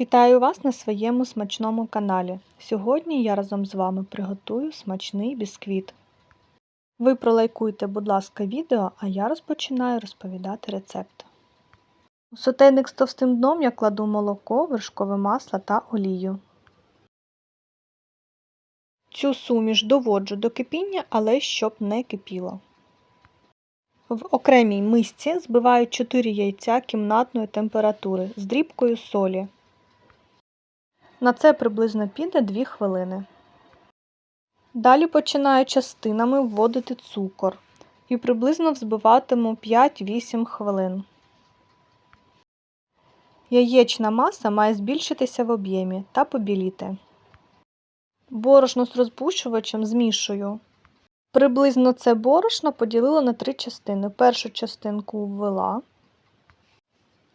Вітаю вас на своєму смачному каналі. Сьогодні я разом з вами приготую смачний бісквіт. Ви пролайкуйте, будь ласка, відео, а я розпочинаю розповідати рецепт. У сотейник з товстим дном я кладу молоко, вершкове масло та олію. Цю суміш доводжу до кипіння, але щоб не кипіло. В окремій мисці збиваю 4 яйця кімнатної температури з дрібкою солі. На це приблизно піде 2 хвилини. Далі починаю частинами вводити цукор і приблизно взбиватиму 5-8 хвилин. Яєчна маса має збільшитися в об'ємі та побіліти. Борошно з розпущувачем змішую. Приблизно це борошно поділила на три частини. Першу частинку ввела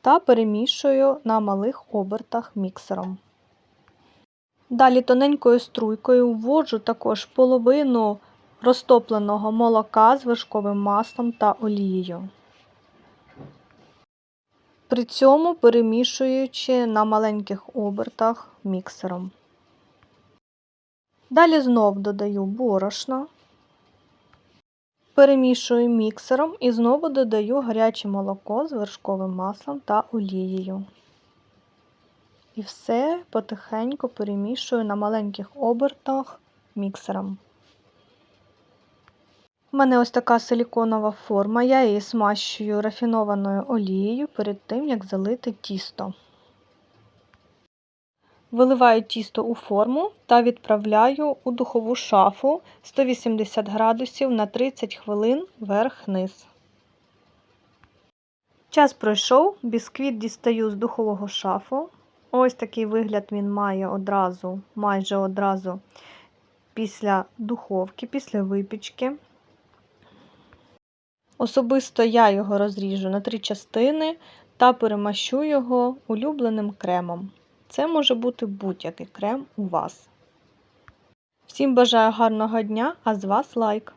та перемішую на малих обертах міксером. Далі тоненькою струйкою вводжу також половину розтопленого молока з вершковим маслом та олією. При цьому перемішуючи на маленьких обертах міксером. Далі знов додаю борошно, перемішую міксером і знову додаю гаряче молоко з вершковим маслом та олією. І все потихеньку перемішую на маленьких обертах міксером. У мене ось така силіконова форма, я її смащую рафінованою олією перед тим, як залити тісто. Виливаю тісто у форму та відправляю у духову шафу 180 градусів на 30 хвилин вверх-вниз. Час пройшов, бісквіт дістаю з духового шафу. Ось такий вигляд він має одразу, майже одразу після духовки, після випічки. Особисто я його розріжу на три частини та перемащу його улюбленим кремом. Це може бути будь-який крем у вас. Всім бажаю гарного дня, а з вас лайк!